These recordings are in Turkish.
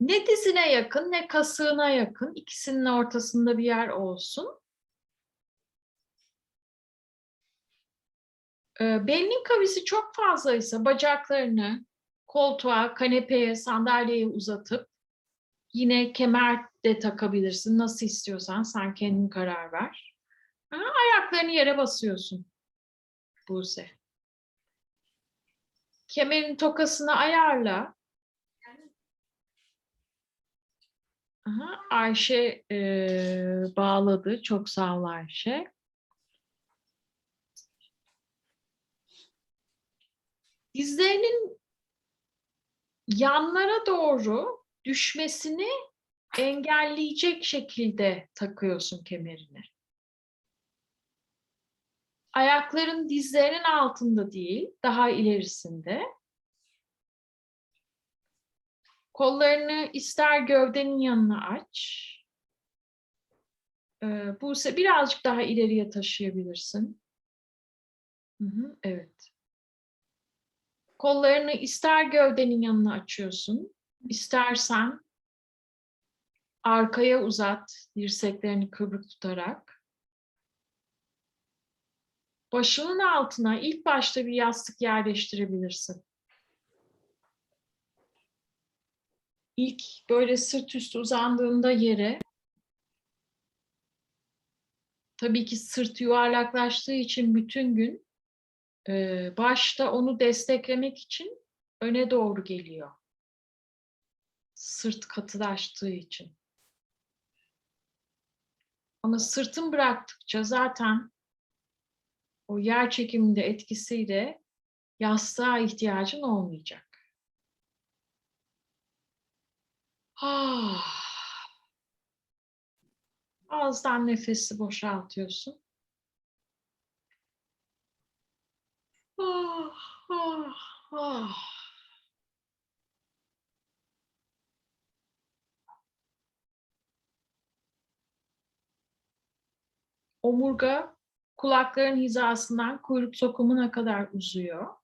Ne dizine yakın ne kasığına yakın. ikisinin ortasında bir yer olsun. Ee, belinin kavisi çok fazlaysa bacaklarını koltuğa, kanepeye, sandalyeye uzatıp yine kemer de takabilirsin. Nasıl istiyorsan sen kendin karar ver. Ha, ayaklarını yere basıyorsun Buse. Kemerin tokasını ayarla. Aha, Ayşe e, bağladı. Çok sağ ol Ayşe. Dizlerinin yanlara doğru düşmesini engelleyecek şekilde takıyorsun kemerini. Ayakların dizlerinin altında değil, daha ilerisinde. Kollarını ister gövdenin yanına aç. Ee, Buse birazcık daha ileriye taşıyabilirsin. Hı hı, evet. Kollarını ister gövdenin yanına açıyorsun, istersen arkaya uzat, dirseklerini kıvrık tutarak. Başının altına ilk başta bir yastık yerleştirebilirsin. İlk böyle sırt üstü uzandığında yere tabii ki sırt yuvarlaklaştığı için bütün gün e, başta onu desteklemek için öne doğru geliyor. Sırt katılaştığı için. Ama sırtın bıraktıkça zaten o yer çekiminde etkisiyle yastığa ihtiyacın olmayacak. Ah. Ağızdan nefesi boşaltıyorsun. Ah, ah, ah. Omurga kulakların hizasından kuyruk sokumuna kadar uzuyor.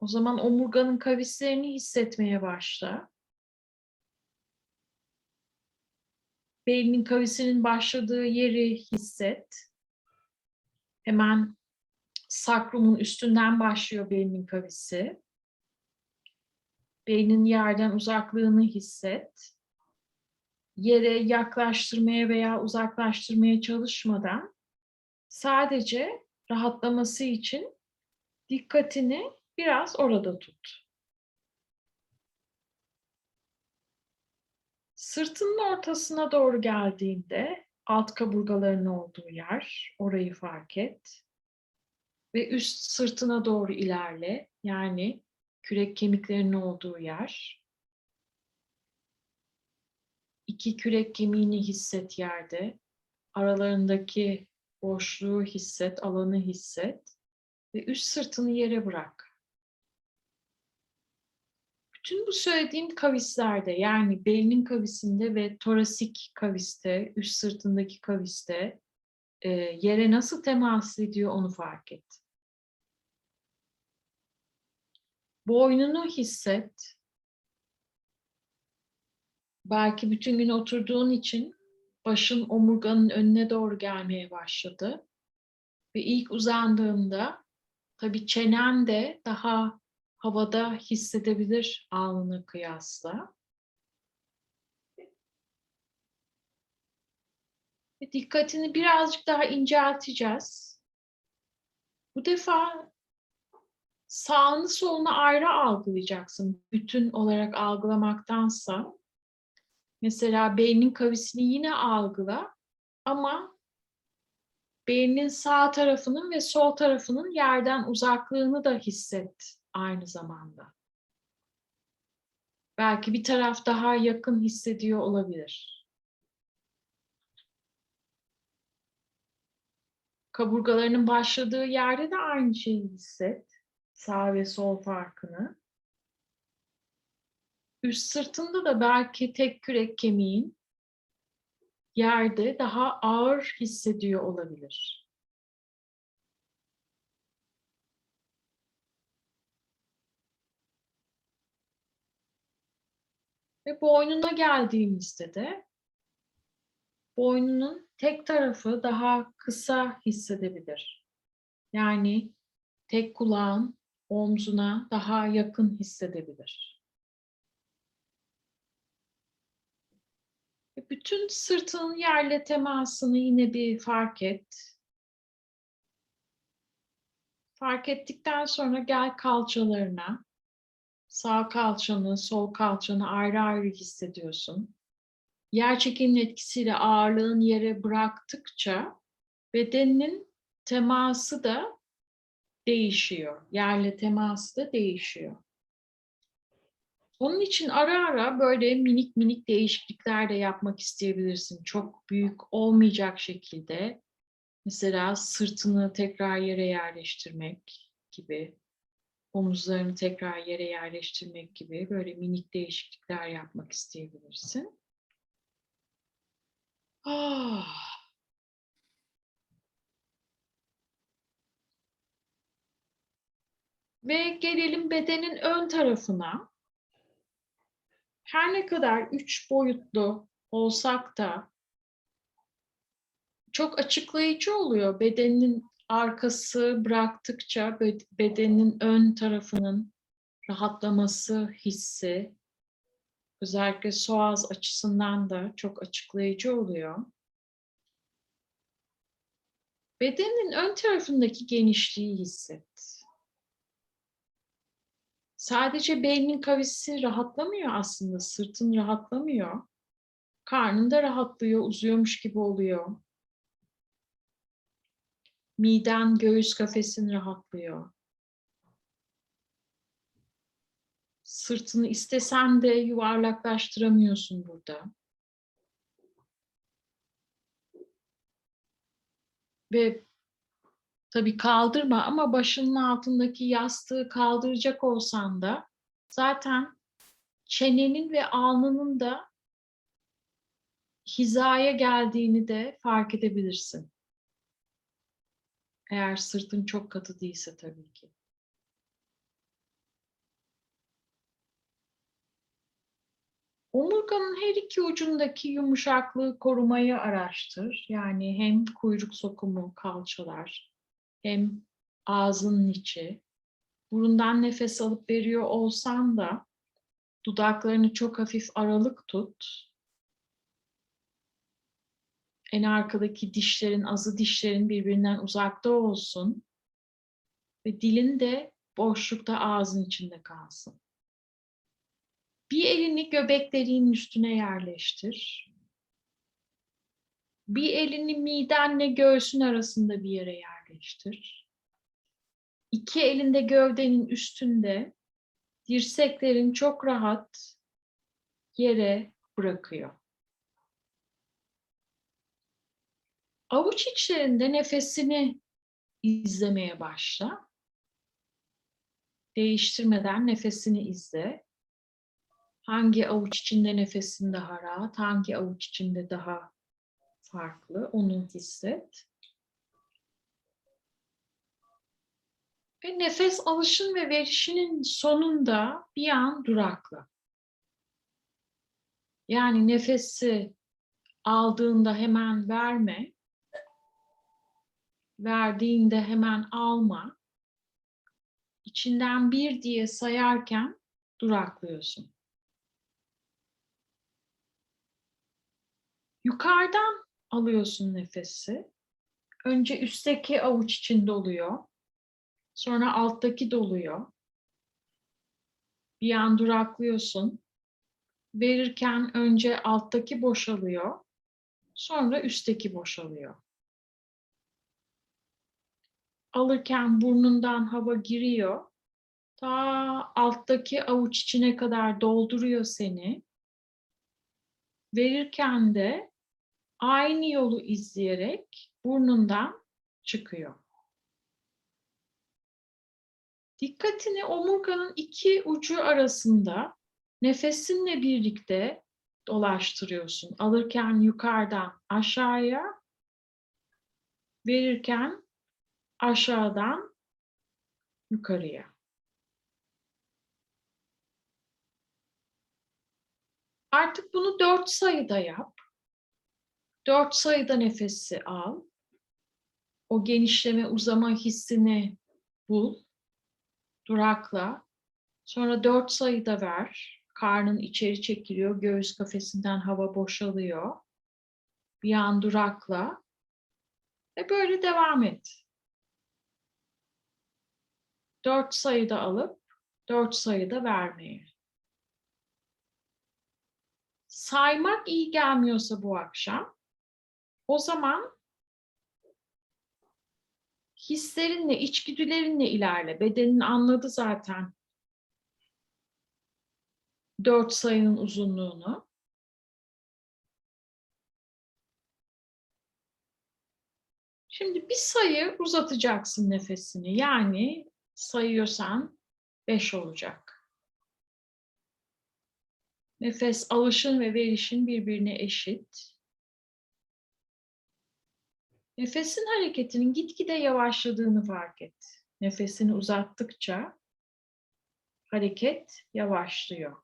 O zaman omurganın kavislerini hissetmeye başla. Belinin kavisinin başladığı yeri hisset. Hemen sakrumun üstünden başlıyor belinin kavisi. Beynin yerden uzaklığını hisset. Yere yaklaştırmaya veya uzaklaştırmaya çalışmadan sadece rahatlaması için dikkatini biraz orada tut. Sırtının ortasına doğru geldiğinde alt kaburgaların olduğu yer, orayı fark et. Ve üst sırtına doğru ilerle. Yani kürek kemiklerinin olduğu yer. İki kürek kemiğini hisset yerde. Aralarındaki boşluğu hisset, alanı hisset. Ve üst sırtını yere bırak. Bütün bu söylediğim kavislerde yani belinin kavisinde ve torasik kaviste, üst sırtındaki kaviste e, yere nasıl temas ediyor onu fark et. Boynunu hisset. Belki bütün gün oturduğun için başın omurganın önüne doğru gelmeye başladı. Ve ilk uzandığında tabii çenen de daha havada hissedebilir alnına kıyasla. Ve dikkatini birazcık daha incelteceğiz. Bu defa sağını solunu ayrı algılayacaksın. Bütün olarak algılamaktansa. Mesela beynin kavisini yine algıla ama beynin sağ tarafının ve sol tarafının yerden uzaklığını da hisset aynı zamanda. Belki bir taraf daha yakın hissediyor olabilir. Kaburgalarının başladığı yerde de aynı şeyi hisset. Sağ ve sol farkını. Üst sırtında da belki tek kürek kemiğin yerde daha ağır hissediyor olabilir. Ve boynuna geldiğimizde de boynunun tek tarafı daha kısa hissedebilir. Yani tek kulağın omzuna daha yakın hissedebilir. Ve Bütün sırtının yerle temasını yine bir fark et. Fark ettikten sonra gel kalçalarına. Sağ kalçanı, sol kalçanı ayrı ayrı hissediyorsun. Yer çekiminin etkisiyle ağırlığın yere bıraktıkça bedeninin teması da değişiyor. Yerle teması da değişiyor. Onun için ara ara böyle minik minik değişiklikler de yapmak isteyebilirsin. Çok büyük olmayacak şekilde. Mesela sırtını tekrar yere yerleştirmek gibi, omuzlarını tekrar yere yerleştirmek gibi böyle minik değişiklikler yapmak isteyebilirsin. Ah. Ve gelelim bedenin ön tarafına. Her ne kadar üç boyutlu olsak da çok açıklayıcı oluyor. Bedenin arkası bıraktıkça bedenin ön tarafının rahatlaması hissi özellikle soğaz açısından da çok açıklayıcı oluyor. Bedenin ön tarafındaki genişliği hisset. Sadece beynin kavisi rahatlamıyor aslında, sırtın rahatlamıyor. Karnın da rahatlıyor, uzuyormuş gibi oluyor. Miden, göğüs kafesin rahatlıyor. Sırtını istesen de yuvarlaklaştıramıyorsun burada. Ve tabii kaldırma ama başının altındaki yastığı kaldıracak olsan da zaten çenenin ve alnının da hizaya geldiğini de fark edebilirsin. Eğer sırtın çok katı değilse tabii ki. Omurganın her iki ucundaki yumuşaklığı korumayı araştır. Yani hem kuyruk sokumu, kalçalar, hem ağzının içi. Burundan nefes alıp veriyor olsan da dudaklarını çok hafif aralık tut. En arkadaki dişlerin, azı dişlerin birbirinden uzakta olsun. Ve dilin de boşlukta ağzın içinde kalsın. Bir elini göbek deliğinin üstüne yerleştir. Bir elini midenle göğsün arasında bir yere yerleştir. İki elinde gövdenin üstünde dirseklerin çok rahat yere bırakıyor. Avuç içlerinde nefesini izlemeye başla. Değiştirmeden nefesini izle. Hangi avuç içinde nefesin daha rahat, hangi avuç içinde daha farklı onu hisset. Ve nefes alışın ve verişinin sonunda bir an durakla. Yani nefesi aldığında hemen verme. Verdiğinde hemen alma. İçinden bir diye sayarken duraklıyorsun. Yukarıdan alıyorsun nefesi. Önce üstteki avuç için doluyor. Sonra alttaki doluyor. Bir an duraklıyorsun. Verirken önce alttaki boşalıyor. Sonra üstteki boşalıyor. Alırken burnundan hava giriyor. Ta alttaki avuç içine kadar dolduruyor seni. Verirken de aynı yolu izleyerek burnundan çıkıyor. Dikkatini omurganın iki ucu arasında nefesinle birlikte dolaştırıyorsun. Alırken yukarıdan aşağıya, verirken aşağıdan yukarıya. Artık bunu dört sayıda yap. Dört sayıda nefesi al. O genişleme uzama hissini bul. Durakla. Sonra dört sayıda ver. Karnın içeri çekiliyor. Göğüs kafesinden hava boşalıyor. Bir an durakla. Ve böyle devam et. Dört sayıda alıp dört sayıda vermeye. Saymak iyi gelmiyorsa bu akşam o zaman hislerinle, içgüdülerinle ilerle. Bedenin anladı zaten dört sayının uzunluğunu. Şimdi bir sayı uzatacaksın nefesini. Yani sayıyorsan beş olacak. Nefes alışın ve verişin birbirine eşit. Nefesin hareketinin gitgide yavaşladığını fark et. Nefesini uzattıkça hareket yavaşlıyor.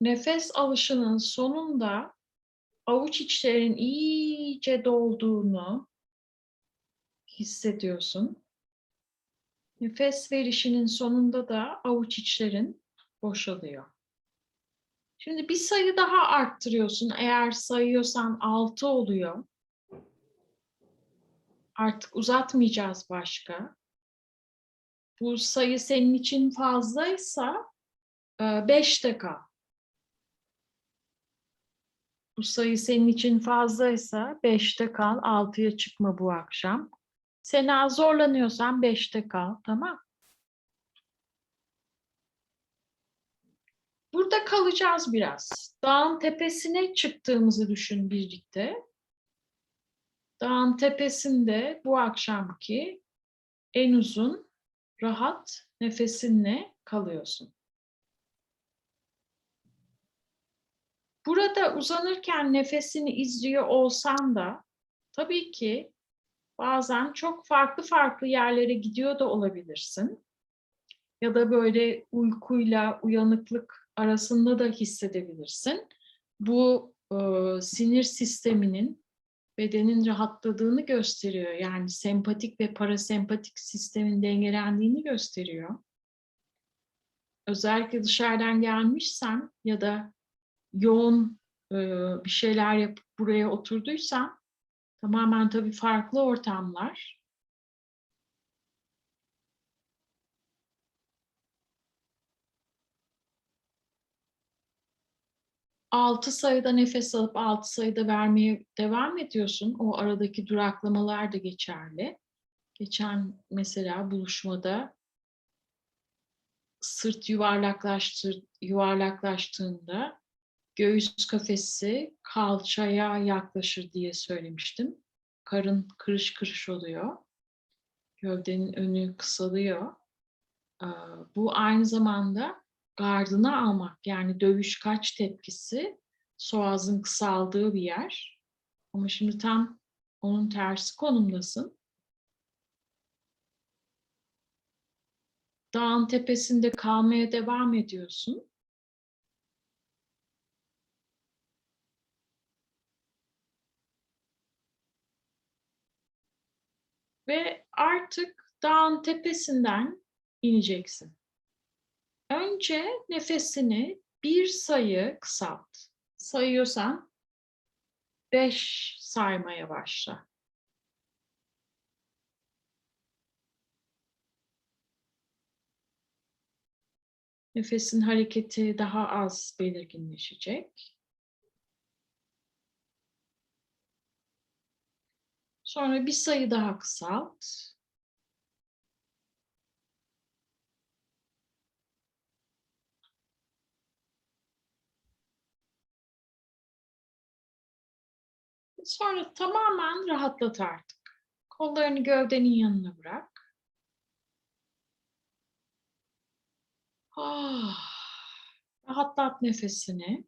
Nefes alışının sonunda avuç içlerin iyice dolduğunu hissediyorsun. Nefes verişinin sonunda da avuç içlerin boşalıyor. Şimdi bir sayı daha arttırıyorsun. Eğer sayıyorsan 6 oluyor. Artık uzatmayacağız başka. Bu sayı senin için fazlaysa 5'te kal. Bu sayı senin için fazlaysa 5'te kal, 6'ya çıkma bu akşam. Sena zorlanıyorsan 5'te kal, tamam? Burada kalacağız biraz. Dağın tepesine çıktığımızı düşün birlikte. Dağın tepesinde bu akşamki en uzun, rahat nefesinle kalıyorsun. Burada uzanırken nefesini izliyor olsan da tabii ki bazen çok farklı farklı yerlere gidiyor da olabilirsin. Ya da böyle uykuyla uyanıklık arasında da hissedebilirsin. Bu e, sinir sisteminin bedenin rahatladığını gösteriyor. Yani sempatik ve parasempatik sistemin dengelendiğini gösteriyor. Özellikle dışarıdan gelmişsen ya da yoğun e, bir şeyler yapıp buraya oturduysan tamamen tabii farklı ortamlar. Altı sayıda nefes alıp altı sayıda vermeye devam ediyorsun. O aradaki duraklamalar da geçerli. Geçen mesela buluşmada sırt yuvarlaklaştır, yuvarlaklaştığında göğüs kafesi kalçaya yaklaşır diye söylemiştim. Karın kırış kırış oluyor. Gövdenin önü kısalıyor. Bu aynı zamanda gardını almak yani dövüş kaç tepkisi soğazın kısaldığı bir yer. Ama şimdi tam onun tersi konumdasın. Dağın tepesinde kalmaya devam ediyorsun. Ve artık dağın tepesinden ineceksin. Önce nefesini bir sayı kısalt. Sayıyorsan beş saymaya başla. Nefesin hareketi daha az belirginleşecek. Sonra bir sayı daha kısalt. Sonra tamamen rahatlat artık. Kollarını gövdenin yanına bırak. Ah, rahatlat nefesini.